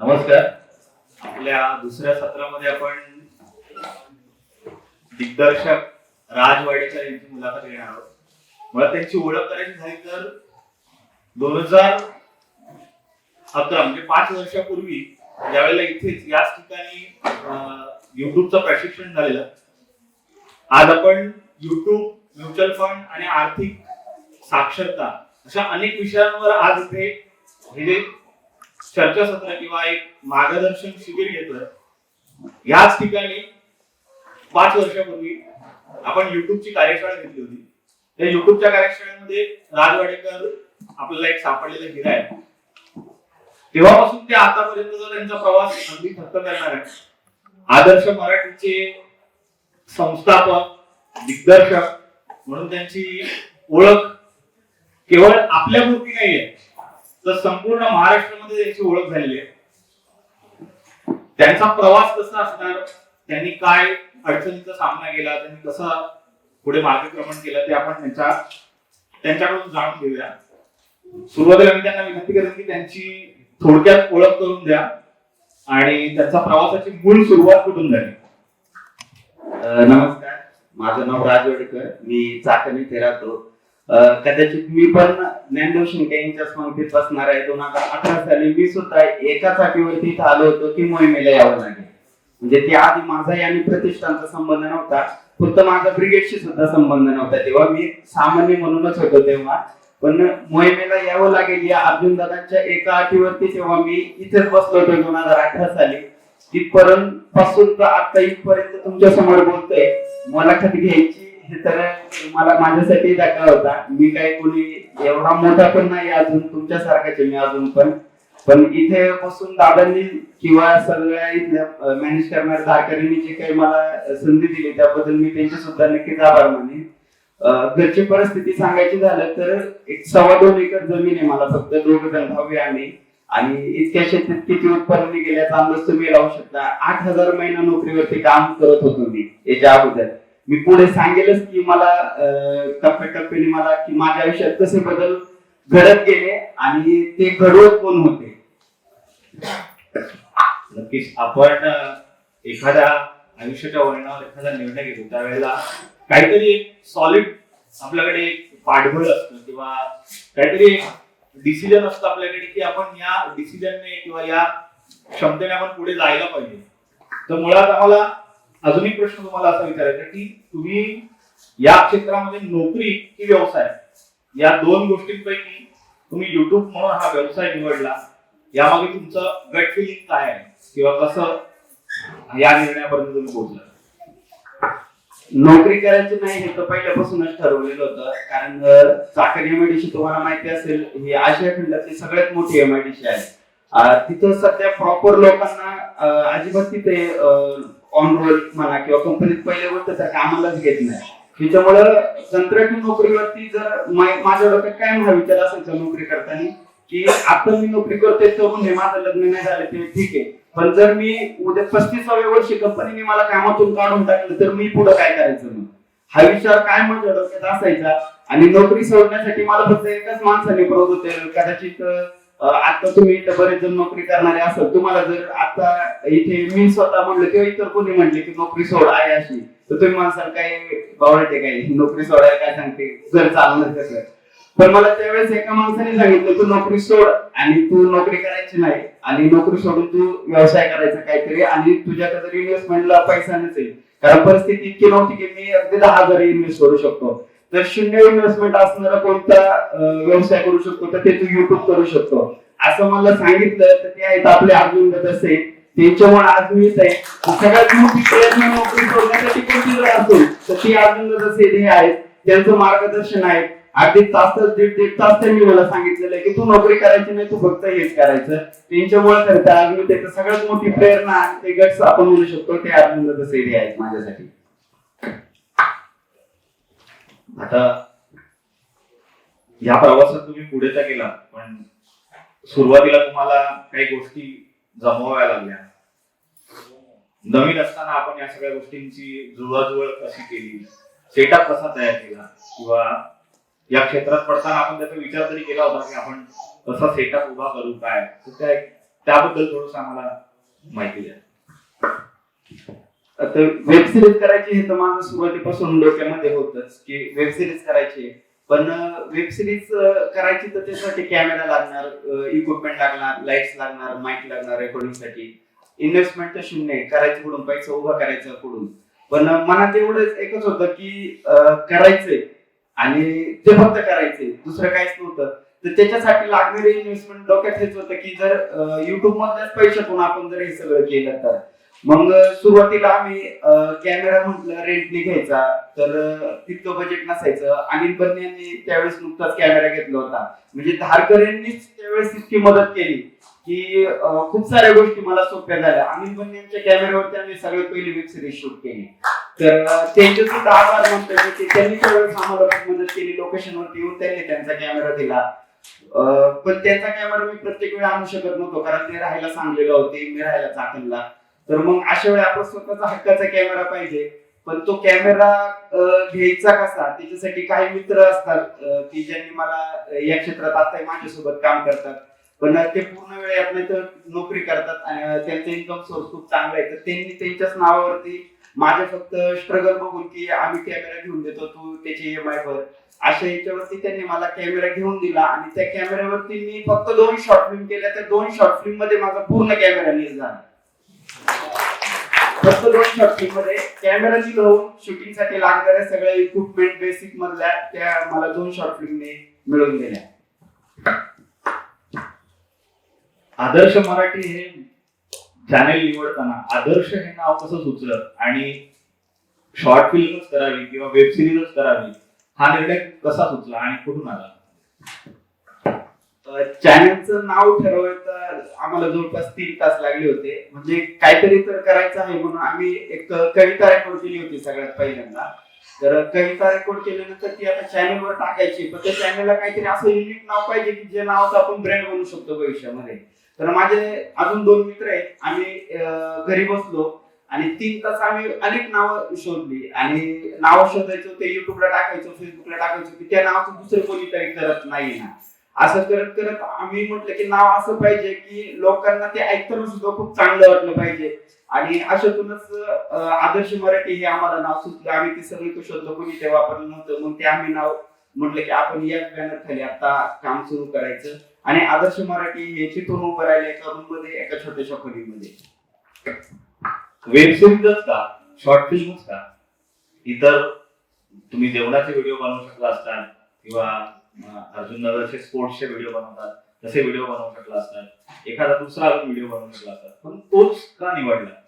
नमस्कार. आपल्या दुसऱ्या सत्रामध्ये आपण दिग्दर्शक राज वाडेकर यांची मुलाखत घेणार आहोत. मला त्यांची ओळख करायची झाली तर दोन हजार अकरा म्हणजे पाच वर्षापूर्वी ज्यावेळेला इथेच याच ठिकाणी युट्यूबचं प्रशिक्षण झालेलं आज आपण युट्यूब म्युच्युअल फंड आणि आर्थिक साक्षरता अशा अनेक विषयांवर आज इथे हे जे चर्चासत्र किंवा एक मार्गदर्शन शिबिर घेतलं याच ठिकाणी पाच वर्षापूर्वी आपण युट्यूबची कार्यशाळा घेतली होती. त्या युट्यूबच्या कार्यशाळेमध्ये राजवाडेकर आपल्याला एक सापडलेला हिरा आहे. तेव्हापासून ते आतापर्यंतचा त्यांचा प्रवास अगदी थक्क करणार आहे. आदर्श मराठीचे संस्थापक दिग्दर्शक म्हणून त्यांची ओळख केवळ आपल्यापुरती नाहीये. तर संपूर्ण महाराष्ट्रामध्ये त्यांची ओळख झालेली आहे. त्यांचा प्रवास कसा असणार? त्यांनी काय अडचणीचा सामना केला? त्यांनी कसा पुढे मार्गक्रमण केलं? ते आपण त्यांच्या त्यांच्याकडून जाणून घेऊया. सुरुवातीला मी त्यांना विनंती करेन की त्यांची थोडक्यात ओळख करून द्या आणि त्यांचा प्रवासाची मूळ सुरुवात कुठून झाली? नमस्कार. माझं नाव राज वडकर. मी चाकणी इथे कदाचित मी पण ज्ञानदेव शिंदे यांच्या स्मृतीत बसणार आहे. दोन हजार अठरा साली मी सुद्धा एकाच अटीवरती इथं आलो होतो की मोहिमेला यावं लागेल. म्हणजे ते आधी माझा आणि प्रतिष्ठानचा संबंध नव्हता. फक्त माझा ब्रिगेडशी सुद्धा संबंध नव्हता तेव्हा. मी सामान्य म्हणूनच होतो तेव्हा. पण मोहिमेला यावं लागेल या अर्जुन दादांच्या एका अटीवरती तेव्हा मी इथेच बसलो होतो दोन हजार अठरा साली. तिथपर्यंत पासून तर आता इथपर्यंत तुमच्यासमोर बोलतोय. मुलाखत घ्यायची तर मला माझ्यासाठी धक्का होता. मी काय कोणी एवढा मोठा पण नाही अजून तुमच्यासारखाच मी अजून पण. पण इथे बसून दादांनी किंवा सगळ्या इथल्या मॅनेज करणाऱ्या धारकऱ्यांनी जे काही मला संधी दिली त्याबद्दल मी त्यांचे सुद्धा नक्कीच आभार मानेन. घरची परिस्थिती सांगायची झालं तर एक सव्वा दोन एकर जमीन आहे मला फक्त दोघ जण भावी आम्ही. आणि इतक्या शेतीत किती उत्पन्न गेल्याचा अंदाज तुम्ही लावू शकता. आठ हजार महिना नोकरीवरती काम करत होतो मी याच्या अगोदर. मी पुढे सांगेलच की मला टप्प्याटप्प्याने मला की माझ्या आयुष्यात कसे बदल घडत गेले आणि ते घडवत कोण होते? नक्कीच. आपण एखाद्या आयुष्याच्या वळणावर एखादा निर्णय घेतो त्यावेळेला काहीतरी एक सॉलिड आपल्याकडे एक पाठबळ असतं किंवा काहीतरी डिसिजन असतं आपल्याकडे की आपण या डिसिजनने किंवा या क्षमतेने आपण पुढे जायला पाहिजे. तर मुळात आम्हाला अजून एक प्रश्न तुम्हाला असा विचारायचा की तुम्ही या क्षेत्रामध्ये नोकरी की व्यवसाय या दोन गोष्टींपैकी तुम्ही युट्यूब म्हणून हा व्यवसाय निवडला यामागे तुमचं गट फिलिंग काय आहे? किंवा कसं या निर्णयापर्यंत तुम्ही पोहोचला? नोकरी करायची नाही हे तर पहिल्यापासूनच ठरवलेलं होतं. कारण अं, चाकण एमआयडीसी तुम्हाला माहिती असेल हे आशिया खंडातली सगळ्यात मोठी एमआयडीसी आहे. तिथं सध्या प्रॉपर लोकांना अजिबात तिथे ऑन रोल म्हणा किंवा कंपनीत पहिले गोष्ट त्या कामालाच घेत नाही. त्याच्यामुळं कंत्राटी नोकरीवरती जर माझ्या डोक्यात काय महाविचार असायचा नोकरी करताना की आता मी नोकरी करतोय तरुण हे माझं लग्न नाही झालं ते ठीक आहे. पण जर मी उद्या पस्तीसाव्या वर्षी कंपनीने मला कामातून काढून टाकलं तर मी पुढे काय करायचं मग? हा विचार काय माझ्या डोक्यात असायचा? आणि नोकरी सोडण्यासाठी मला फक्त एकाच माणसाने प्रवृत्त होते कदाचित आता तुम्ही इथं बरेच जण नोकरी करणारे असाल तुम्हाला जर आता इथे मी स्वतः म्हणलं किंवा इतर कोणी म्हणले की नोकरी सोड आहे अशी तर तुम्ही माणसाला काय बावळते काय? नोकरी सोडायला काय सांगते? जर चालणार कसं पण मला त्यावेळेस एका माणसाने सांगितलं तू नोकरी सोड आणि तू नोकरी करायची नाही आणि नोकरी सोडून तू व्यवसाय करायचा काहीतरी आणि तुझ्याकडे जर इन्व्हेस्टमेंटला पैसा नसेल कारण परिस्थिती इतकी नव्हती की मी अगदी दहा हजार इन्व्हेस्ट करू शकतो. तर शून्य इन्व्हेस्टमेंट असणारा कोणता व्यवसाय करू शकतो तर ते तू युट्यूब करू शकतो. असं मला सांगितलं तर ते आहेत आपले अर्जुन दत्त असे त्यांच्यामुळे आज मी आहे. सगळ्यात मोठी प्रयत्न नोकरी सोडण्यासाठी कोणती जर असेल तर ती अर्जुन दत्त असे हे आहेत. त्यांचं मार्गदर्शन आहे. अगदी तास तास दीड दीड तास त्यांनी मला सांगितलेलं आहे की तू नोकरी करायची नाही तू फक्त हेच करायचं. त्यांच्यामुळे तर आज मी त्याचं सगळ्यात मोठी प्रेरणा आणि ते गट्स आपण म्हणू शकतो ते अर्जुन दत्त आहेत माझ्यासाठी. आता या प्रवासात तुम्ही पुढे तर गेला पण सुरुवातीला तुम्हाला काही गोष्टी जमवाव्या लागल्या. नवीन असताना आपण या सगळ्या गोष्टींची जुळवाजुळव कशी केली? सेटअप कसा तयार केला? किंवा या क्षेत्रात पडताना आपण त्याचा विचार तरी केला होता की आपण कसा सेटअप उभा करू काय? त्याबद्दल थोडस आम्हाला माहिती द्या. आता वेब सिरीज करायची हे तर माझं सुरुवातीपासून डोक्यामध्ये होतच की वेब सिरीज करायची पण वेब सिरीज करायची तर त्यासाठी कॅमेरा लागणार इक्विपमेंट लागणार लाईट्स लागणार माईक लागणार रेकॉर्डिंगसाठी. इन्व्हेस्टमेंट तर शून्य करायचं कुठून पैसा उभा करायचा कुठून. पण मनात एवढंच एकच होतं की करायचंय. आणि ते फक्त करायचंय दुसरं काहीच नव्हतं. तर त्याच्यासाठी लागणारे इन्व्हेस्टमेंट डोक्यात हेच होतं की जर युट्यूब मधल्याच पैशातून आपण जर हे सगळं केलं तर. मग सुरुवातीला आम्ही कॅमेरा म्हटलं रेंटने घ्यायचा. तर तितकं बजेट नसायचं. अनिल बन्ने यांनी त्यावेळेस नुकताच कॅमेरा घेतला होता. म्हणजे धारकर यांनीच त्यावेळेस इतकी मदत केली की खूप साऱ्या गोष्टी मला सोप्या झाल्या. अनिल बन्ने यांच्या कॅमेऱ्यावरती आम्ही सगळ्यात पहिली वेब सिरीज शूट केली. तर अं, त्यांचे सुद्धा आभार म्हणतो की त्यांनी त्यावेळेस आम्हाला मदत केली. लोकेशन वरती येऊन त्यांनी त्यांचा कॅमेरा दिला. पण त्यांचा कॅमेरा मी प्रत्येक वेळा आणू शकत नव्हतो. कारण ते राहायला सांगलेलं होते. मी राहायला चाकणला तर मग अशा वेळी आपण स्वतःचा हक्काचा कॅमेरा पाहिजे. पण तो कॅमेरा घ्यायचा कसा? त्याच्यासाठी काही मित्र असतात की ज्यांनी मला या क्षेत्रात आता माझ्यासोबत काम करतात. पण ते पूर्ण वेळ यात नाही तर नोकरी करतात आणि त्यांचा इन्कम सोर्स खूप चांगला आहे. तर त्यांनी त्यांच्याच नावावरती माझे फक्त स्ट्रगल बघून की आम्ही कॅमेरा घेऊन देतो तू त्याची एम आय भर. अशा याच्यावरती त्यांनी मला कॅमेरा घेऊन दिला आणि त्या कॅमेऱ्यावरती मी फक्त दोन शॉर्ट फिल्म केल्या. त्या दोन शॉर्ट फिल्ममध्ये माझा पूर्ण कॅमेरा नील झाला. मध्ये कॅमेरा नील शूटिंगसाठी लागणाऱ्या सगळ्या इक्विपमेंट बेसिक मधल्या त्या मला दोन शॉर्ट फिल्मने मिळवून दिल्या. आदर्श मराठी हे चॅनेल निवडताना आदर्श हे नाव कसं सुचलं आणि शॉर्ट फिल्मच करावी किंवा वेब सिरीजच करावी हा निर्णय कसा सुचला आणि कुठून आला? चॅनलचं नाव ठरवायचं आम्हाला जवळपास तीन तास लागले होते. म्हणजे काहीतरी तर करायचं आहे म्हणून आम्ही एक कविता रेकॉर्ड केली होती सगळ्यात पहिल्यांदा. तर कविता रेकॉर्ड केल्यानंतर ती आता चॅनलवर टाकायची. पण त्या चॅनलला काहीतरी असं युनिक नाव पाहिजे की जे नावाचं आपण ब्रँड बनवू शकतो भविष्यामध्ये. तर माझे अजून दोन मित्र आहेत. आम्ही घरी बसलो आणि तीन तास आम्ही अनेक नावं शोधली. आणि नावं शोधायचो ते युट्यूबला टाकायचो फेसबुकला टाकायचो की त्या नावाचं दुसरं कोणीतरी करत नाही ना. असं करत करत आम्ही म्हटलं की नाव असं पाहिजे की लोकांना ते ऐकताना सुद्धा खूप चांगलं वाटलं पाहिजे. आणि अशातूनच आदर्श मराठी हे आम्हाला नाव सुचलं. आम्ही ते सगळं शोधलं कोणी ते वापरलं नव्हतं. मग ते आम्ही नाव म्हटलं की आपण याच बॅनर खाली आता काम सुरू करायचं. आणि आदर्श मराठी हे चितून उभं राहिले एका रूममध्ये एका छोट्याशा खोलीमध्ये. वेब सिरीजच का? शॉर्ट फिल्मच का? इतर तुम्ही जेवणाचे व्हिडिओ बनवू शकला असता. किंवा अं, अर्जुन नगरचे स्पोर्ट्सचे व्हिडिओ बनवतात तसे व्हिडिओ बनवू शकला असतात. एखादा दुसरा व्हिडिओ बनवू शकला असतात. पण तोच का निवडला?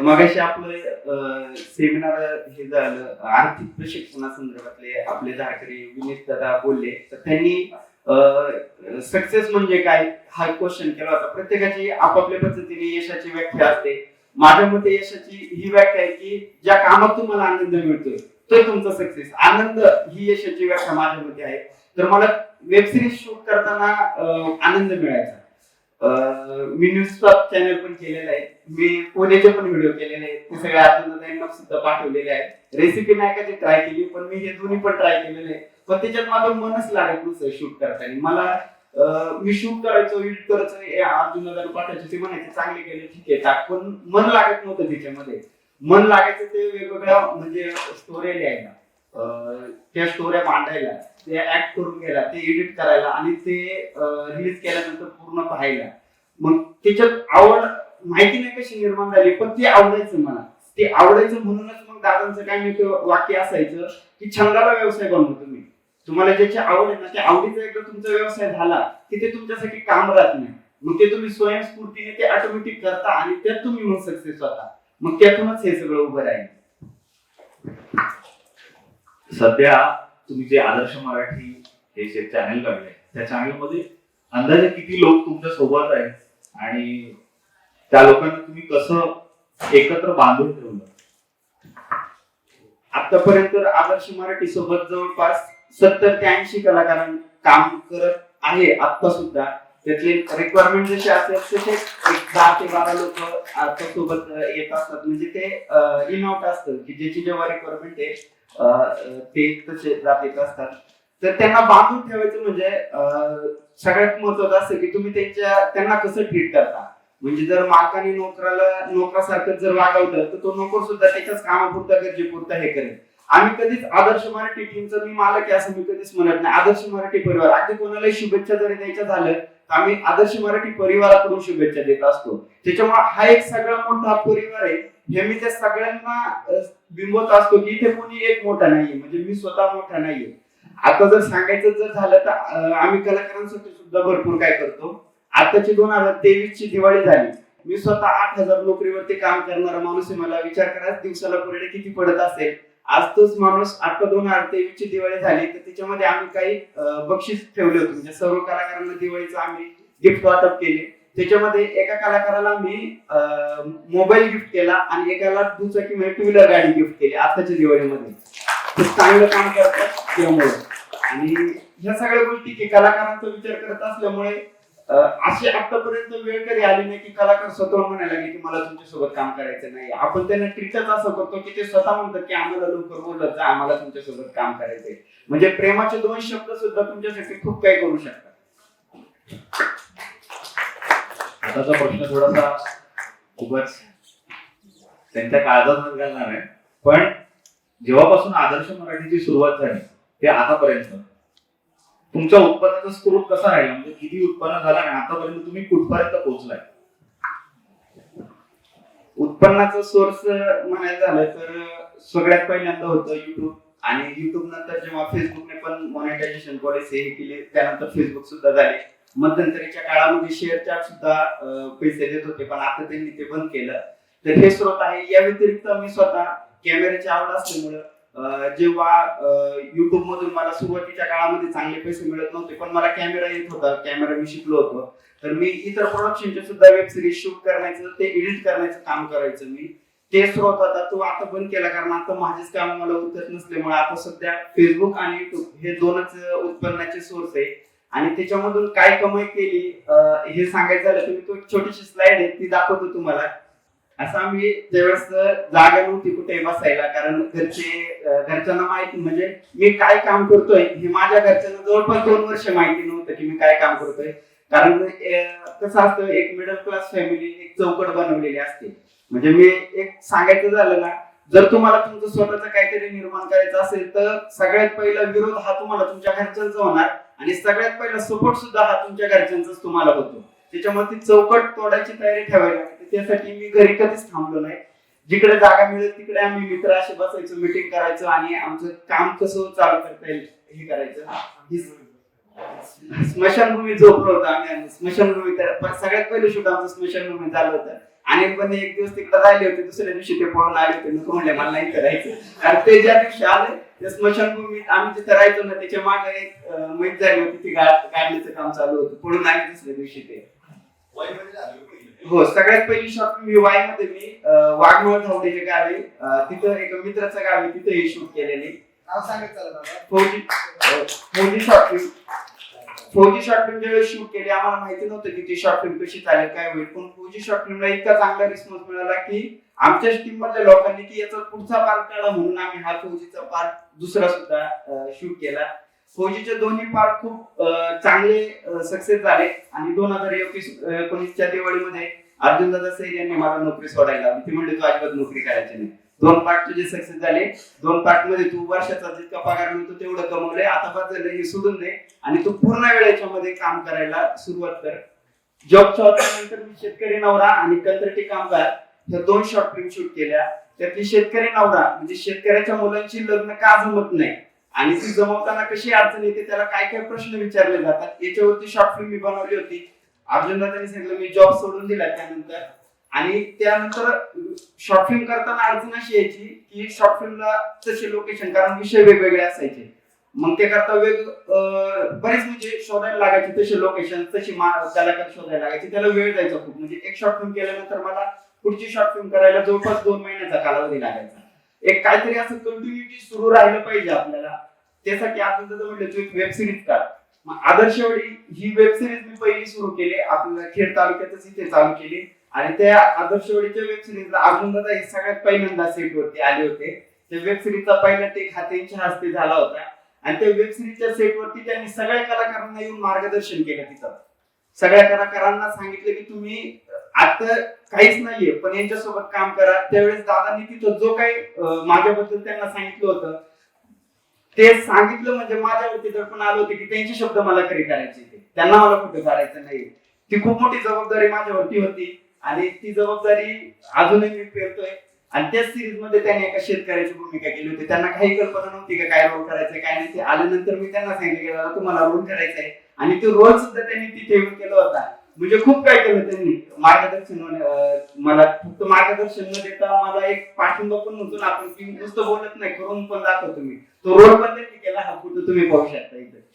मगाशी आपलं सेमिनार हे झालं. आर्थिक प्रशिक्षणासंदर्भातले आपले धाकरे विनीत दादा बोलले. तर त्यांनी सक्सेस म्हणजे काय हा क्वेश्चन केला होता. प्रत्येकाची आपापल्या पद्धतीने यशाची व्याख्या असते. माझ्या मते यशाची ही व्याख्या आहे की ज्या कामात तुम्हाला आनंद मिळतोय तो तुमचा सक्सेस आनंद ही यशाची व्याख्या माझ्यामध्ये आहे. तर मला वेब सिरीज शूट करताना आनंद मिळायचा. मी न्यूज चॅनल पण केलेलं आहे. मी पुण्याचे पण व्हिडिओ केलेले आहेत. ते सगळे आत्मदायींना सुद्धा पाठवलेले आहेत. रेसिपी नाही कधी ट्राय केली पण मी हे दोन्ही पण ट्राय केलेले आहे पण त्याच्यात माझं मनच लागत नव्हतं शूट करताना. मला मी शूट करायचो एडिट करायचो अर्जुन पाठवायचं ते म्हणायचे चांगले केले ठीक आहे. टाक पण मन लागत नव्हतं त्याच्यामध्ये. मन लागायचं ते वेगवेगळ्या म्हणजे स्टोऱ्या लिहायला. त्या स्टोऱ्या मांडायला ते ऍक्ट करून घ्यायला ते एडिट करायला आणि ते रिलीज केल्यानंतर पूर्ण पाहायला. मग त्याच्यात आवड माहिती नाही कशी निर्माण झाली पण ते आवडायचं मला. ते आवडायचं म्हणूनच मग दादांचं काय मी वाक्य असायचं की छंदाला व्यवसाय बनवतो तुम्ही. तुम्हाला ज्याची आवड आहे ना त्या आवडीचा एकदा तुमचा व्यवसाय झाला की ते तुमच्यासाठी काम राहत नाही. मग ते तुम्ही स्वयंस्फूर्तीने ते ऑटोमॅटिक करता आणि त्यात तुम्ही मग सक्सेस होता. मग त्यातूनच हे सगळं उभं राहील. सध्या तुम्ही जे आदर्श मराठी हे जे चॅनल काढले त्या चॅनलमध्ये अंदाजे किती लोक तुमच्यासोबत आहेत? आणि त्या लोकांना तुम्ही कसं एकत्र बांधून ठेवलं? आतापर्यंत आदर्श मराठी सोबत जवळपास सत्तर ते ऐंशी कलाकारां काम करत आहे आता सुद्धा. त्यातले रिक्वायरमेंट जशी असते तसे एक दहा ते बारा लोक आता सोबत येत असतात. म्हणजे ते इन आउट असतं की ज्याची जेव्हा रिक्वायरमेंट आहे ते तसे जात येत असतात. तर त्यांना बांधून ठेवायचं म्हणजे सगळ्यात महत्वाचं असतं की तुम्ही त्यांच्या त्यांना कसं ट्रीट करता? म्हणजे जर मालकाने नोकराला नोकरासारखं जर वागवलं तर तो नोकर सुद्धा त्याच्याच कामापुरता गरजेपुरता हे करेल. आम्ही कधीच आदर्श मराठी टीमचं मी मालक आहे असं मी कधीच म्हणत नाही. आदर्श मराठी परिवार. अगदी कोणालाही शुभेच्छा जरी द्यायच्या झालं आम्ही आदर्श मराठी परिवाराकडून शुभेच्छा देत असतो. त्याच्यामुळे हा एक सगळा मोठा परिवार आहे. हे मी त्या सगळ्यांना बिंबवत असतो की इथे कोणी एक मोठा नाहीये. म्हणजे मी स्वतः मोठा नाहीये. आता जर सांगायचं जर झालं तर आम्ही कलाकारांसाठी सुद्धा भरपूर काय करतो. आताची दोन हजार तेवीस ची दिवाळी झाली. मी स्वतः आठ हजार नोकरीवरती काम करणारा माणूस आहे. मला विचार करा दिवसाला पुढे किती पडत असेल? आज तोच माणूस आता दोन हजार तेवीसची दिवाळी झाली तर त्याच्यामध्ये आम्ही काही बक्षीस ठेवले होते. म्हणजे सर्व कलाकारांना दिवाळीचं आम्ही गिफ्ट वाटप केले. त्याच्यामध्ये एका कलाकाराला मी मोबाईल गिफ्ट केला आणि एकाला दुचाकी म्हणजे टू व्हीलर गाडी गिफ्ट केली आताच्या दिवाळीमध्ये. खूप चांगलं काम करतात त्यामुळे आणि ह्या सगळ्या गोष्टी की कलाकारांचा विचार करत असल्यामुळे अशी आतापर्यंत वेळ कधी आली नाही की कलाकार स्वतः म्हणायला लागले की मला तुमच्यासोबत काम करायचं नाही. आपण त्यांना ट्रीटच असं करतो की ते स्वतः म्हणतात की आम्हाला लवकर बोलत जा आम्हाला तुमच्यासोबत काम करायचंय. म्हणजे प्रेमाचे दोन शब्द सुद्धा तुमच्यासाठी खूप काही करू शकतात. आताचा प्रश्न थोडासा खूपच त्यांच्या काळजात घालणार आहे. पण जेव्हापासून आदर्श मराठीची सुरुवात झाली ते आतापर्यंत. तुमच्या उत्पन्नाचा स्त्रोत कसा राहिला? म्हणजे किती उत्पन्न झालं आणि आतापर्यंत तुम्ही कुठपर्यंत पोहोचलाय? उत्पन्नाचा सोर्स म्हणायचं झालं तर सगळ्यात पहिल्यांदा होतं युट्यूब आणि युट्यूब नंतर जेव्हा फेसबुकने पण मॉनिटायझेशन पॉलिसी हे केली त्यानंतर फेसबुक सुद्धा झाले. मध्यंतरीच्या काळामध्ये शेअर चार्ट सुद्धा पैसे देत होते पण आता त्यांनी ते बंद केलं. तर हे स्रोत आहे. या व्यतिरिक्त मी स्वतः कॅमेऱ्याची आवड असल्यामुळं जेव्हा युट्यूब मधून मला सुरुवातीच्या काळामध्ये चांगले पैसे मिळत नव्हते पण मला कॅमेरा येत होता कॅमेरा मी शिकलो होतो. तर मी इतर प्रोडक्शनचे सुद्धा वेब सिरीज शूट करण्याचं ते एडिट करण्याचं काम करायचं मी. ते स्रोत होता तो आता बंद केला कारण आता माझेच काम मला उतरत नसल्यामुळे आता सध्या फेसबुक आणि युट्यूब हे दोनच उत्पन्नाचे सोर्स आहे. आणि त्याच्यामधून काय कमाई केली हे सांगायचं झालं तर मी तो छोटीशी स्लाइड आहे ती दाखवतो तुम्हाला. असं आम्ही त्यावेळेस जागा नव्हती कुठे बसायला? कारण घरचे घरच्यांना माहिती म्हणजे मी काय काम करतोय हे माझ्या घरच्यांना जवळपास दोन वर्ष माहिती नव्हतं की मी काय काम करतोय. कारण कसं असतं एक मिडल क्लास फॅमिली एक चौकट बनवलेली असते. म्हणजे मी एक सांगायचं झालं ना जर तुम्हाला तुमचं स्वतःचं काहीतरी निर्माण करायचं असेल तर सगळ्यात पहिला विरोध हा तुम्हाला तुमच्या घरच्यांचा होणार आणि सगळ्यात पहिला सपोर्ट सुद्धा हा तुमच्या घरच्यांचाच तुम्हाला होतो. त्याच्यामुळे ती चौकट तोडायची तयारी ठेवायला लागते त्यासाठी मी घरी कधीच थांबलो नाही. जिकडे जागा मिळेल तिकडे आम्ही मित्र असे बसायचो मिटिंग करायचो आणि आमचं काम कसं चालू करता येईल हे करायचं. स्मशानभूमी झोपलो होतो आम्ही स्मशानभूमी सगळ्यात पहिले शूट आमचं स्मशानभूमी झालं होतं. आणि पण एक दिवस तिकडे राहिले होते. दुसऱ्या दिवशी ते पळून आले होते. नको म्हणले मला नाही करायचं. कारण ते ज्या दिवशी आले त्या स्मशानभूमीत आम्ही जिथे राहायचो ना त्याच्यामागे एक मैत झाली होती. ती गाडीचं काम चालू होतं. पळून आले दुसऱ्या दिवशी ते. हो सगळ्यात पहिली शॉट मी वायमध्ये मी धावडे जे गाव आहे तिथं एक मित्राचं गाव आहे तिथं हे शूट केलेले. Fauji Fauji short film Fauji short film ज्यावेळेस शूट केली आम्हाला माहिती नव्हतं की ती शॉर्ट फिल्म कशी चालेल काय होईल. पण फौजी शॉर्ट फिल्मला इतका चांगला रिस्पॉन्स मिळाला की आमच्या टीम मधल्या लोकांनी की याचा पुढचा पार्ट काढा म्हणून आम्ही हा फौजीचा पार्ट दुसरा सुद्धा शूट केला. फौजीचे दोन्ही पार्ट खूप चांगले सक्सेस झाले. आणि दोन हजार एकवीस एकोणीसच्या दिवाळीमध्ये अर्जुन दादा सैर यांनी मला नोकरी सोडायला ते म्हणले तू अजिबात नोकरी करायची नाही. दोन पार्ट तुझे सक्सेस झाले. दोन पार्टमध्ये तू वर्षाचा जितका पगार मिळतो तेवढं कमवलंय. आता बाद झालं हे सोडून दे. आणि तू पूर्ण वेळ याच्यामध्ये काम करायला सुरुवात कर. जॉबच्या होत्यानंतर मी शेतकरी नवरा आणि कंत्राटी कामगार ह्या दोन शॉर्ट फिल्म शूट केल्या. त्यातली शेतकरी नवरा म्हणजे शेतकऱ्याच्या मुलांची लग्न का जमत नाही? आणि ती जमवताना कशी अडचण येते त्याला काय काय प्रश्न विचारले जातात याच्यावरती शॉर्ट फिल्म मी बनवली होती. अर्जुन दादांनी सांगितलं मी जॉब सोडून दिला त्यानंतर. आणि त्यानंतर शॉर्ट फिल्म करताना अडचण अशी यायची की शॉर्ट फिल्मला तसे लोकेशन कारण विषय वेगवेगळे असायचे. मग ते करता वेग बरेच म्हणजे शोधायला लागायचे तसे लोकेशन तशी त्याला कलाकार शोधायला लागायचे त्याला वेळ जायचा खूप. म्हणजे एक शॉर्ट फिल्म केल्यानंतर मला पुढची शॉर्ट फिल्म करायला जवळपास दोन महिन्याचा कालावधी लागायचा. एक काहीतरी असं कंटिन्युटी सुरू राहिलं पाहिजे आपल्याला. त्यासाठी आपण जसं म्हटलं तू एक वेब सिरीज काढ. मग आदर्शवाडी ही वेब सिरीज मी पहिली सुरू केली. आपल्या खेड तालुक्यातच इथे चालू केली. आणि त्या आदर्शवाडीच्या वेब सिरीजला अजून दादा हे सगळ्यात पहिल्यांदा सेट वरती आले होते. त्या वेब सिरीजचा पहिला ते खात्यांच्या हस्ते झाला होता. आणि त्या वेब सिरीजच्या सेटवरती त्यांनी सगळ्या कलाकारांना येऊन मार्गदर्शन केलं तिथं. सगळ्या कलाकारांना सांगितलं की तुम्ही आता काहीच नाहीये पण यांच्यासोबत काम करा. त्यावेळेस दादांनी तिथं जो काही माझ्याबद्दल त्यांना सांगितलं होतं ते सांगितलं म्हणजे माझ्यावरती दडपण आलं होतं की त्यांचे शब्द मला खरी करायचे त्यांना मला कुठे काढायचं नाही. ती खूप मोठी जबाबदारी माझ्यावरती होती आणि ती जबाबदारी अजूनही मी पेरतोय. आणि त्याच सिरीजमध्ये त्यांनी एका शेतकऱ्याची भूमिका केली होती. त्यांना काही कल्पना नव्हती का काय रोल करायचं काय नाही. ते आल्यानंतर मी त्यांना सांगितलं की तुम्हाला रोल करायचा आहे आणि तो रोल सुद्धा त्यांनी तिथे येऊन केला होता. म्हणजे खूप काय केलं त्यांनी. मार्गदर्शन मला फक्त मार्गदर्शन न देता मला एक पाठिंबा पण म्हणतो ना आपण की नुसतं बोलत नाही करून पण दाखव तुम्ही तो रोड पण त्यांनी केला हा फोटो तुम्ही पाहू शकता इथे.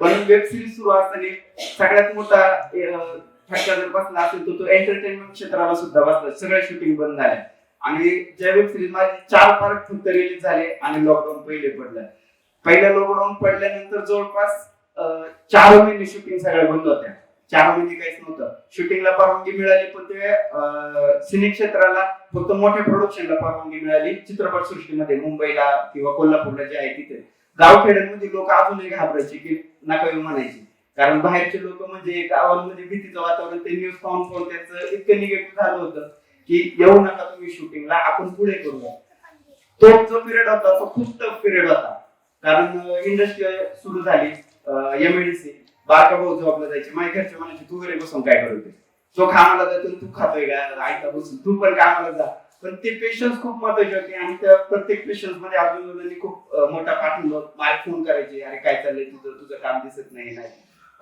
पण वेब सिरीज सुरू असताना सगळ्यात मोठा फटका जर बसला असेल तर तो एंटरटेनमेंट क्षेत्राला सुद्धा बसला. सगळ्या शूटिंग बंद झाल्या. आणि ज्या वेब सिरीज माझे चार पार्ट फक्त रिलीज झाले आणि लॉकडाऊन पहिले पडलं. पहिल्या लॉकडाऊन पडल्यानंतर जवळपास चार महिने शूटिंग सगळ्या बंद होत्या. चार महिने काहीच नव्हतं. शूटिंगला परवानगी मिळाली पण ते सिने क्षेत्राला फक्त मोठ्या प्रोडक्शनला परवानगी मिळाली चित्रपट सृष्टीमध्ये मुंबईला किंवा कोल्हापूरला जे आहे तिथे. गावखेड्यांमध्ये लोक अजूनही घाबरायचे की नका म्हणायचे. कारण बाहेरचे लोक म्हणजे गावांमध्ये भीतीचं वातावरण ते न्यूज पाहून पाहून त्याचं इतकं निगेटिव्ह झालं होतं की येऊ नका तुम्ही शूटिंगला आपण पुढे करूया तो जो पिरियड होता तो खूप टफ पिरियड होता. कारण इंडस्ट्री सुरू झाली. एमएडीसी बारका भाऊ जॉबला जायचे. माझ्या घरचे म्हणायचे तू घरी बसून काय करते तो कामाला जातो तू खातोय का? आयता बसून तू पण कामाला जा. पण ते पेशन्स खूप महत्त्वाचे होते आणि त्या प्रत्येक पेशन्समध्ये आजूबाजूला खूप मोठा पाठिंबा मला फोन करायचे. अरे काय चाललंय तुझं? तुझं काम दिसत नाही नाही.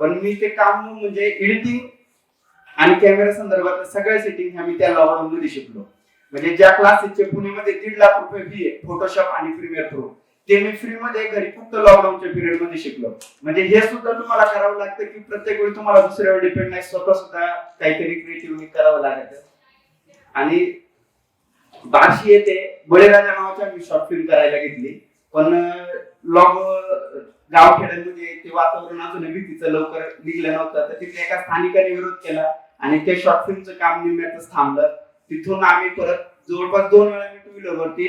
पण मी ते काम म्हणजे एडिटिंग आणि कॅमेरा संदर्भात सगळ्या सेटिंग आम्ही त्या लॉकडाऊन मध्ये शिकलो. म्हणजे ज्या क्लासेसचे पुणेमध्ये दीड लाख रुपये फी आहे फोटोशॉप आणि प्रीमियर प्रो ते मी फ्री मध्ये घरी फक्त लॉकडाऊनच्या पिरियडमध्ये शिकलो. म्हणजे हे सुद्धा तुम्हाला करावं लागतं की प्रत्येक वेळी तुम्हाला दुसऱ्यावर डिपेंड नाही स्वतः सुद्धा काहीतरी क्रिएटिव्ह करावं लागत. आणि बारशी येते बळीराजा नावाच्या मी शॉर्ट फिल्म करायला घेतली. पण लॉग गावखेड्यांमध्ये ते वातावरण अजून भीतीचं लवकर निघलं नव्हतं. तर तिथे एका स्थानिकाने विरोध केला आणि ते शॉर्ट फिल्मचं काम निम्म्यातच थांबलं. तिथून आम्ही परत जवळपास दोन वेळा मी टू व्हीलरवरती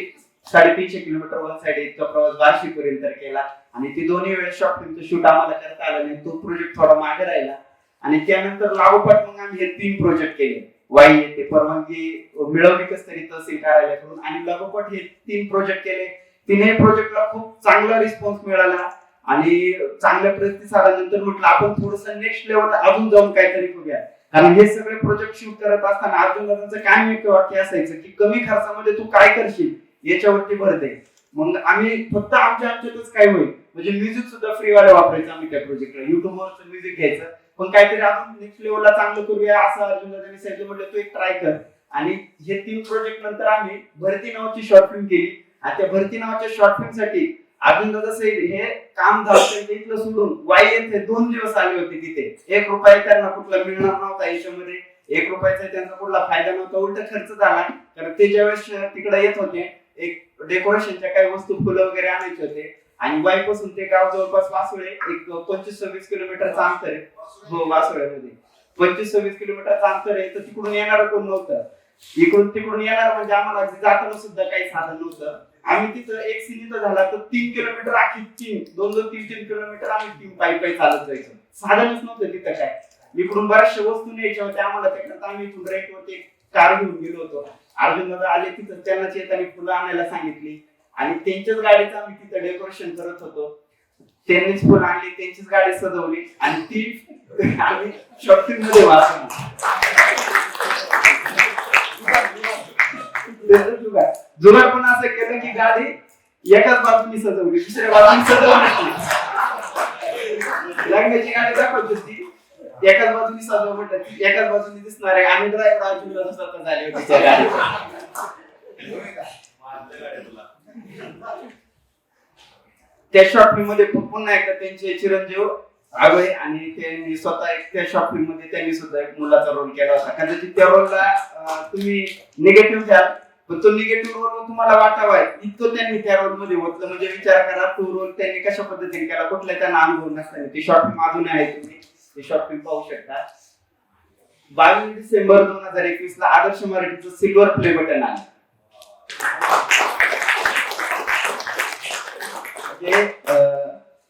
साडेतीनशे किलोमीटर वन साइड इतका प्रवास बार्शी पर्यंत केला. आणि ती दोन्ही वेळेस शॉर्ट फिल्मचं शूट आम्हाला करता आलं नाही. तो प्रोजेक्ट थोडा मागे राहिला. आणि त्यानंतर लागोपाठ मग आम्ही हे तीन प्रोजेक्ट केले. वाई येते परवानगी मिळवली कस तरी तहसील कार्यालयाकडून. आणि लागोपाठ हे तीन प्रोजेक्ट केले. तिन्ही प्रोजेक्टला खूप चांगला रिस्पॉन्स मिळाला. आणि चांगल्या प्रतिसादानंतर म्हटलं आपण थोडस नेक्स्ट लेवल अजून जाऊन काहीतरी करूया कारण हे सगळे प्रोजेक्ट शूट करत असताना अर्जुन दादांचं काय एक वाक्य असायचं की कमी खर्चामध्ये तू काय करशील? याच्यावरती भर दे. मग आम्ही फक्त आमच्या आमच्यातच काय होईल? म्हणजे म्युझिक सुद्धा फ्री वाले वापरायचं आम्ही त्या प्रोजेक्टला युट्यूबवरचं म्युझिक घ्यायचं. पण काहीतरी अजून नेक्स्ट लेवलला चांगलं करूया असं अर्जुन दादांनी सांगितलं म्हटलं तू एक ट्राय कर. आणि हे तीन प्रोजेक्ट नंतर आम्ही भरती नावाची शॉर्ट फिल्म केली. आणि त्या भरती नावाच्या शॉर्ट फिल्मसाठी अर्जुन दादा सैल हे काम झालं इथलं सोडून वाई येथे दोन दिवस आले होते तिथे. एक रुपया त्यांना कुठला मिळणार नव्हता याच्यामध्ये एक रुपयाचा त्यांचा कुठला फायदा नव्हता उलट खर्च झाला. कारण ते ज्यावेळेस तिकडे येत होते एक डेकोरेशनच्या काही वस्तू फुलं वगैरे आणायचे होते. आणि वाई पासून ते गाव जवळपास वासुळे एक पंचवीस सव्वीस किलोमीटरचं अंतर आहे. हो वासुळ्यामध्ये. पंचवीस सव्वीस किलोमीटरचं अंतर आहे तर तिकडून येणार कोण नव्हतं? इकडून तिकडून येणार म्हणजे आम्हाला जाताना सुद्धा काही साधन नव्हतं. आम्ही तिथं एक सिनेचा झाला तर तीन किलोमीटर आखी तीन दोन दोन तीन तीन किलोमीटर आम्ही तीन पायी पायी चालत जायचो. साधनच नव्हतं तिथं काय. इकडून बऱ्याचशा वस्तू न्यायच्या होत्या आम्हाला तिकडं आम्ही इथून रेट कार घेऊन गेलो होतो. अर्जुन दादा आले तिथं त्यांना चेताने फुलं आणायला सांगितली. आणि त्यांच्याच गाडीचं आम्ही तिथं डेकोरेशन करत होतो. त्यांनीच फुलं आणली त्यांचीच गाडी सजवली. आणि ती आम्ही शॉपिंगमध्ये जुगार पण असं केलं की गाडी एकाच बाजूनी सजवली दुसऱ्या बाजूनी सजवली. लग्नाची गाडी दाखवत होती. एकाच बाजूनी सजव म्हटलं ती एकाच बाजूनी दिसणार आहे. आणि ड्रायव्हर स्वतः झाले होते. त्या गाडीत त्या शॉर्ट फिल्ममध्ये पु- पुन्हा एकदा त्यांचे चिरंजीव आगळे आणि त्यांनी स्वतः एक त्या शॉर्ट फिल्ममध्ये त्यांनी सुद्धा एक मुलाचा रोल केला होता. कदाचित त्या रोलला तुम्ही निगेटिव्ह घ्याल पण तो निगेटिव्ह रोल तुम्हाला वाटावा इतकं त्यांनी त्या रोलमध्ये होतं म्हणजे विचार करा तो रोल त्यांनी कशा पद्धतीने केला? कुठल्या त्यांना अनुभव नसताना. ती शॉर्ट फिल्म अजून आहे तुम्ही. ती शॉर्ट फिल्म पाहू शकता. बावीस डिसेंबर दोन हजार एकवीस ला आदर्श मराठीचं सिल्वर प्ले बटन आलं. म्हणजे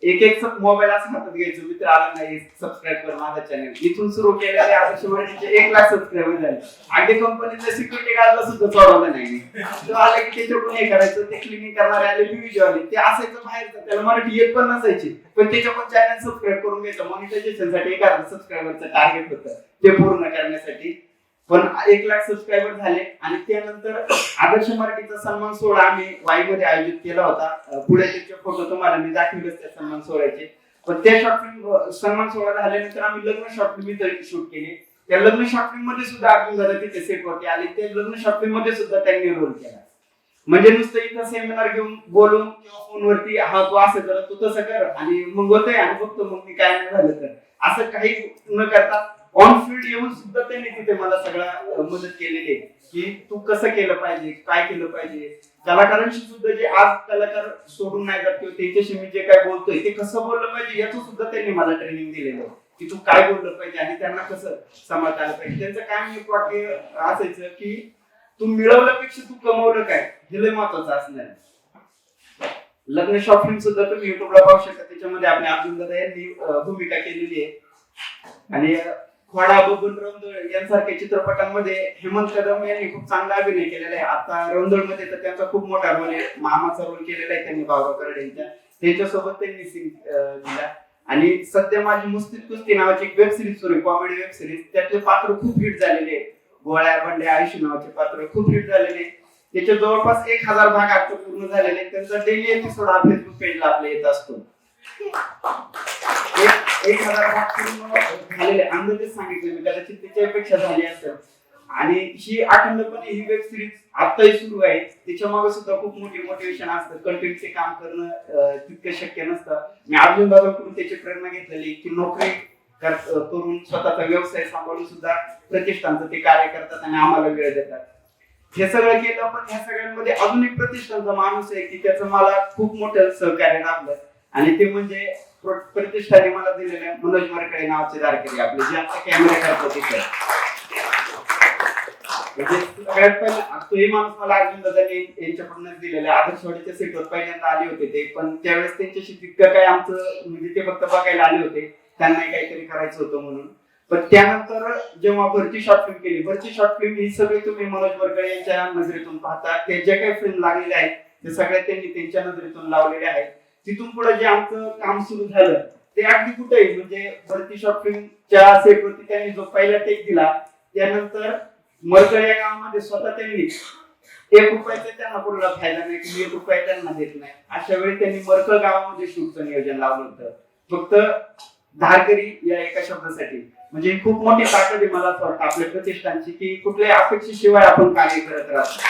एक एक मोबाईल असं हातात घ्यायचो. मित्र आला नाही सबस्क्राईब कर माझा चॅनल इथून सुरू केलेले आता एक लाख सबस्क्राईबर झाले. अगदी कंपनीचा सिक्युरिटी गार्डला सुद्धा सोडवलं नाही. तो आला की त्याच्याकडून हे करायचं? ते क्लिनिंग करणारे आले व्हिडिओ आले ते असायचं बाहेरचं. त्याला मराठी येत पण नसायची. पण त्याच्याकडून चॅनल सबस्क्राईब करून घ्यायचं. मॉनिटायझेशनसाठी एक हजार सबस्क्रायबरचं टार्गेट होतं. ते पूर्ण करण्यासाठी. पण एक लाख सबस्क्रायबर झाले आणि त्यानंतर आदर्श मराठीचा सन्मान सोहळा आम्ही वाई मध्ये आयोजित केला होता. पुढे त्याचे फोटो तुम्हाला मी दाखवलेच त्या सन्मान सोहळ्याचे. पण त्या शॉर्ट फिल्म सन्मान सोहळा झाल्यानंतर आम्ही लग्न शॉर्ट फिल्म शूट केले. त्या लग्न शॉर्ट फिल्ममध्ये सुद्धा अर्जुन झालं तिथे सेट वरती आले. ते लग्न शॉर्ट फिल्ममध्ये सुद्धा त्यांनी रोल केला. म्हणजे नुसतं इथं सेमिनार घेऊन बोलून किंवा फोनवरती हा तू असं कर तू तसं कर आणि मग होतंय आणि बघतो मग मी काय नाही झालं तर. असं काही न करता ऑन फील्ड येऊन सुद्धा त्यांनी तिथे मला सगळा मदत केलेली आहे. की तू कसं केलं पाहिजे काय केलं पाहिजे. कलाकारांशी सुद्धा जे आज कलाकार सोडून नाही जात किंवा त्यांच्याशी मी जे काय बोलतोय ते कसं बोललं पाहिजे याचं सुद्धा त्यांनी मला ट्रेनिंग दिलेलं की तू काय बोललं पाहिजे आणि त्यांना कसं सांभाळता आलं पाहिजे. त्यांचं काय म्हणजे एक वाक्य असायचं की तू मिळवल्यापेक्षा तू कमवलं काय? हे लय महत्वाचं असणार लग्न शॉपिंग सुद्धा तुम्ही युट्यूबला पाहू शकता. त्याच्यामध्ये आपल्या अर्जुन दादा यांनी भूमिका केलेली आहे. आणि खोडा बबन रौंदळ यांसारख्या चित्रपटांमध्ये हेमंत कदम यांनी खूप चांगला अभिनय केलेला आहे. आता रौंदळमध्ये तर त्यांचा खूप मोठा रोल आहे. मामाचा रोल केलेला आहे त्यांनी बाबा करड यांच्या त्यांच्यासोबत त्यांनी सिंग दिला. आणि सध्या माझी मुस्तित कुस्ती नावाची एक वेब सिरीज सुरू आहे कॉमेडी वेब सिरीज त्याचे पात्र खूप हिट झालेले आहे गोळ्या बंड्या आयुष्य नावाचे पात्र खूप हिट झालेले आहे. त्याचे जवळपास एक हजार भाग आता पूर्ण झालेले त्यांचा डेली एपिसोड हा फेसबुक पेजला आपल्या येत असतो. एक हजार झालेले अंदाजेच सांगितले म्हणजे मी कदाचित त्याच्यापेक्षा झाली असेल. आणि ही अखंडपणे ही वेब सिरीज आताही सुरू आहे. त्याच्यामागे सुद्धा खूप मोठी मोटिवेशन असतं. कंटेंटचे काम करणं तितकं शक्य नसतं. मी अर्जुन दादाकडून त्याची प्रेरणा घेतलेली की नोकरी करून स्वतःचा व्यवसाय सांभाळून सुद्धा प्रतिष्ठानचं ते कार्य करतात आणि आम्हाला वेळ देतात. हे सगळं केलं पण ह्या सगळ्यांमध्ये अजून एक प्रतिष्ठानचा माणूस आहे की त्याचं मला खूप मोठं सहकार्य लाभलं. आणि ते म्हणजे प्रतिष्ठाने मला दिलेल्या मनोज मरकडे नावाचे दारकरी आपले जे आता कॅमेरा करतात तिथे म्हणजे सगळ्यात तोही माणूस मला अर्जुन दादांनी यांच्याकडूनच दिलेला आदर्शवाडीच्या सीटवर पहिल्यांदा आले होते ते. पण त्यावेळेस त्यांच्याशी तितकं काय आमचं म्हणजे ते फक्त बघायला आले होते. त्यांनाही काहीतरी करायचं होतं म्हणून. पण त्यानंतर जेव्हा भरती शॉर्ट फिल्म केली भरती शॉर्ट फिल्म ही सगळी तुम्ही मनोज वरकळे यांच्या नजरेतून पाहता. ते ज्या काही फिल्म लागलेल्या आहेत ते सगळ्या त्यांनी त्यांच्या नजरेतून लावलेले आहेत. तिथून पुढे जे आमचं काम सुरू झालं ते अगदी कुठेही म्हणजे भरती शॉपिंगच्या सेटवरती त्यांनी जो पहिला टेक दिला त्यानंतर मरकड या गावामध्ये स्वतः त्यांनी एक रुपयाचा त्यांना पुढला फायदा नाही की एक रुपया त्यांना देत नाही. अशा वेळी त्यांनी मरकळ गावामध्ये शूटचं नियोजन लावलं होतं. फक्त धारकरी या एका शब्दासाठी. म्हणजे खूप मोठी ताकद आहे मला असं वाटतं आपल्या प्रतिष्ठानची की कुठल्याही अपेक्षेशिवाय आपण कार्य करत राहतो.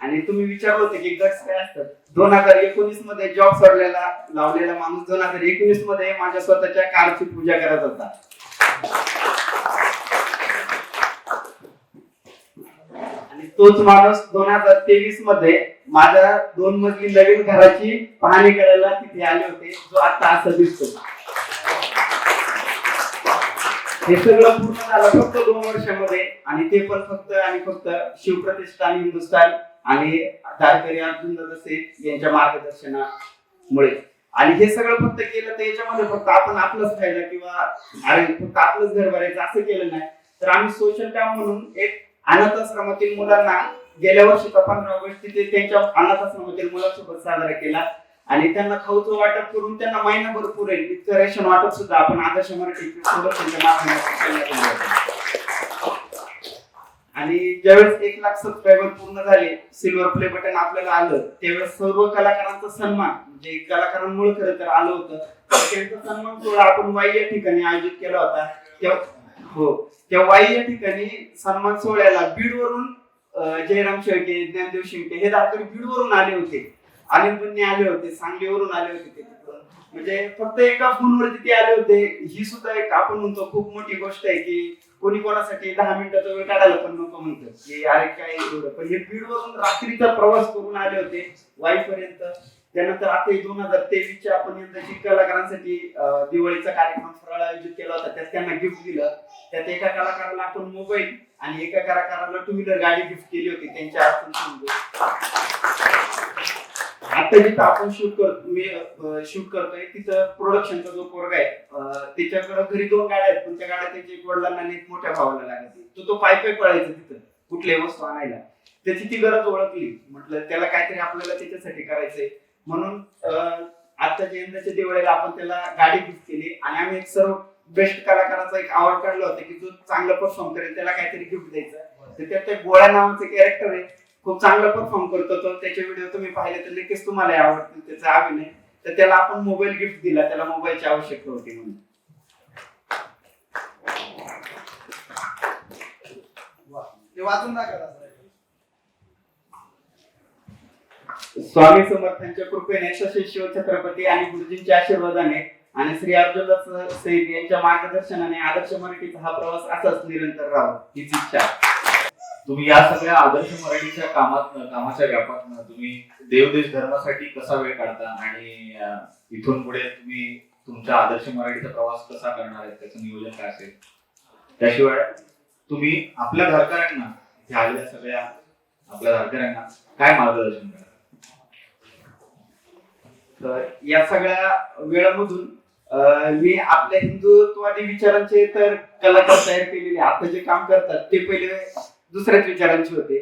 आणि तुम्ही विचारलं होतं की गट्स काय असतात? दोन हजार एकोणीसमध्ये जॉब सोडलेला लावलेला माणूस दोन हजार एकोणीसमध्ये माझ्या स्वतःच्या कारची पूजा करत होता. आणि तोच माणूस दोन हजार तेवीसमध्ये माझ्या दोन मजली नवीन घराची पाहणी करायला तिथे आले होते जो आता असं दिसतो हे सगळं पूर्ण झालं फक्त दोन वर्षामध्ये आणि ते पण फक्त आणि फक्त शिवप्रतिष्ठान हिंदुस्थान आणि दारकरी अर्जुन जसे यांच्या मार्गदर्शनामुळे. आणि हे सगळं फक्त केलं तर याच्यामध्ये फक्त आपण आपलंच फायदा किंवा अरे फक्त आपलंच घर भरायचं असं केलं नाही. तर आम्ही सोशल काम म्हणून एक अनाथ आश्रमातील मुलांना गेल्या वर्षीचा पंधरा ऑगस्ट तिथे त्यांच्या अनाथ आश्रमातील मुलांसोबत साजरा केला. आणि त्यांना खाऊचं वाटप करून त्यांना महिनाभर पुरेल. इतकं रेशन वाटप सुद्धा आपण आदर्श मराठी माध्यमातून आणि ज्यावेळेस एक लाख सबस्क्रायबर पूर्ण झाले सिल्वर प्ले बटन आपल्याला आलं त्यावेळेस सर्व कलाकारांचा सन्मान म्हणजे कलाकारांमुळे खरं तर आलं होतं. त्यांचा सन्मान सोहळा आपण वाई या ठिकाणी आयोजित केला होता. तेव्हा हो. त्या वाई या ठिकाणी सन्मान सोहळ्याला बीडवरून वरून जयराम शेळके ज्ञानदेव शिंके हे दाखल बीडवरून आले होते. आलिंदूंनी आले होते सांगलीवरून आले होते ते. म्हणजे फक्त एका फोनवरती ते आले होते. ही सुद्धा एक आपण म्हणतो खूप मोठी गोष्ट आहे की कोणी कोणासाठी दहा मिनिटाचा वेळ काढायला पण नको म्हणतो. की अरे काय एवढं? पण हे बीडवरून रात्रीचा प्रवास करून आले होते वाईपर्यंत. त्यानंतर आता दोन हजार तेवीसच्या आपण यंदाची कलाकारांसाठी दिवाळीचा कार्यक्रम फराळ आयोजित केला होता त्यात त्यांना गिफ्ट दिलं. त्यात एका कलाकाराला आपण मोबाईल आणि एका कलाकाराला टू व्हीलर गाडी गिफ्ट केली होती त्यांच्या हातून आता जिथं आपण शूट करतो मी शूट करतोय तिथं प्रोडक्शनचा जो पोरगा आहे त्याच्याकडे घरी दोन गाड्या आहेत पण त्या गाड्या त्याच्या एक वडिलांना आणि एक मोठ्या भावाला लागत तो तो पाय पाय पळायचा तिथं कुठल्याही वस्तू आणायला. त्याची ती गरज ओळखली. म्हटलं त्याला काहीतरी आपल्याला त्याच्यासाठी करायचंय. म्हणून आता आत्ताच्या यंदाच्या दिवाळीला आपण त्याला गाडी गिफ्ट केली आणि आम्ही एक सर्व बेस्ट कलाकाराचा एक अवॉर्ड काढला होता की जो चांगला परफॉर्म करेल त्याला काहीतरी गिफ्ट द्यायचं. तर त्यात गोळ्या नावाचं कॅरेक्टर आहे खूप चांगला परफॉर्म करतो तो. त्याचे व्हिडिओ तुम्ही पाहिले तर नक्कीच तुम्हाला आवडतील. त्याचा अभिनय. तर त्याला आपण मोबाईल गिफ्ट दिला. त्याला मोबाईलची आवश्यकता होती म्हणून. ते वाचून दाखवा स्वामी समर्थांच्या कृपेने शशी शिव छत्रपती आणि गुरुजींच्या आशीर्वादाने आणि श्री अर्जुनदास सैद यांच्या मार्गदर्शनाने आदर्श मराठीचा हा प्रवास असाच निरंतर राहावा हीच इच्छा तुम्ही या सगळ्या आदर्श मराठीच्या कामात कामाच्या व्यापात तुम्ही देवदेश धर्मासाठी कसा वेळ काढता? आणि इथून पुढे तुम्ही तुमच्या आदर्श मराठीचा प्रवास कसा करणार आहे? त्याचं नियोजन काय असेल? त्याशिवाय तुम्ही आपल्या घरकरांना इथे आलेल्या सगळ्या आपल्या धारकऱ्यांना काय मार्गदर्शन करा तर या सगळ्या वेळामधून मी आपल्या हिंदुत्ववादी विचारांचे तर कलाकार तयार केलेले आता जे काम करतात ते पहिले दुसऱ्याच विचारांचे होते.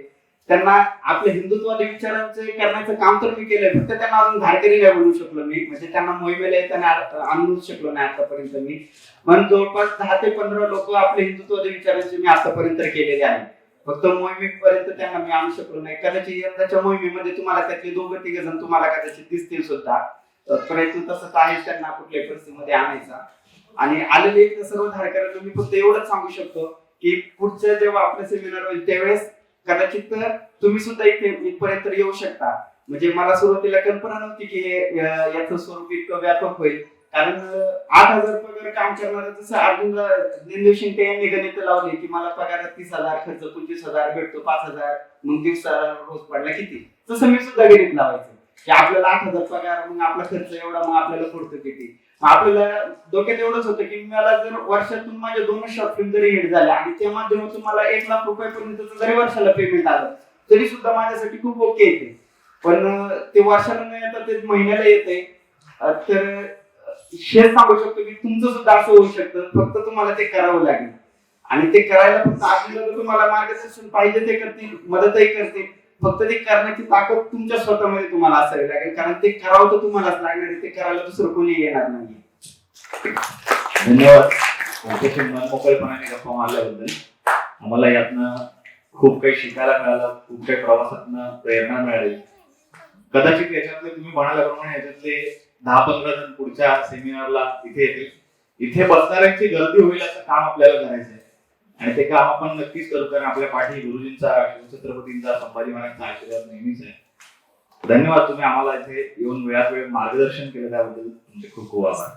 त्यांना आपल्या हिंदुत्ववादी विचारांचे करण्याचं काम तर मी केलंय फक्त त्यांना अजून धारकरी नाही बनवू शकलो मी. म्हणजे त्यांना मोहिमेला येताना आणू शकलो नाही आतापर्यंत मी. म्हणून जवळपास दहा ते पंधरा लोक आपले हिंदुत्ववादी विचारांचे मी आतापर्यंत केलेले आहेत. फक्त मोहिमेपर्यंत त्यांना मी आणू शकलो नाही. कदाचित यंदाच्या मोहिमेमध्ये तुम्हाला त्यातले दोघं तिघ जण तुम्हाला कदाचित दिसतील सुद्धा. प्रयत्न तसंच आहे त्यांना कुठल्याही परिस्थितीमध्ये आणायचा. आणि आलेले सर्व धारकऱ्यांना मी फक्त एवढंच सांगू शकतो की पुढचं जेव्हा आपलं सेमिनार होईल त्यावेळेस कदाचित तुम्ही सुद्धा इथे इथपर्यंत येऊ शकता. म्हणजे मला सुरुवातीला कल्पना नव्हती की हे याचं स्वरूप इतकं व्यापक होईल. कारण आठ हजार पगार काम करणार जसं अर्जुन ज्ञानदेव शिंदे यांनी गणित लावले की मला पगारात तीस हजार खर्च पंचवीस हजार भेटतो पाच हजार मग दिवसाला रोज पडला किती? तसं मी सुद्धा गणित लावायचं. की आपल्याला आठ हजार पगार मग आपला खर्च एवढा मग आपल्याला पडतो किती? आपल्याला डोक्यात एवढंच होतं की मला जर वर्षातून माझ्या दोन शॉर्ट फिल्म जरी हिट झाल्या आणि त्या माध्यमातून मला एक लाख रुपयापर्यंत जरी वर्षाला पेमेंट आलं तरी सुद्धा माझ्यासाठी खूप ओके येते पण ते वर्षाला न येतात ते महिन्याला येते तर हे सांगू शकतो की तुमचं सुद्धा असं होऊ शकतं. फक्त तुम्हाला ते करावं लागेल. आणि ते करायला फक्त आपल्याला तुम्हाला मार्गदर्शन पाहिजे ते करतील मदतही करतील. फक्त ते करण्याची ताकद तुमच्या स्वतःमध्ये तुम्हाला असावी लागेल. कारण ते करावं तर तुम्हालाच लागणार आहे. ते करायला दुसरं कोणी येणार नाही धन्यवाद. तुमच्याशी मनमोकळेपणाने गप्पा मारल्याबद्दल. आम्हाला यातनं खूप काही शिकायला मिळालं. खूप काही प्रवासातनं प्रेरणा मिळाली. कदाचित याच्यातले तुम्ही म्हणाल्याप्रमाणे याच्यातले दहा पंधरा जण पुढच्या सेमिनारला इथे येतील. इथे बसणाऱ्यांची गर्दी होईल असं काम आपल्याला करायचं आहे आणि ते काम आपण नक्कीच करू कारण आपल्या पाठी गुरुजींचा शिवछत्रपतींचा संभाजी महाराजांचा आशीर्वाद नेहमीच आहे. धन्यवाद तुम्ही आम्हाला इथे येऊन वेळात वेळ मार्गदर्शन केलं त्याबद्दल तुमचे खूप खूप आभार.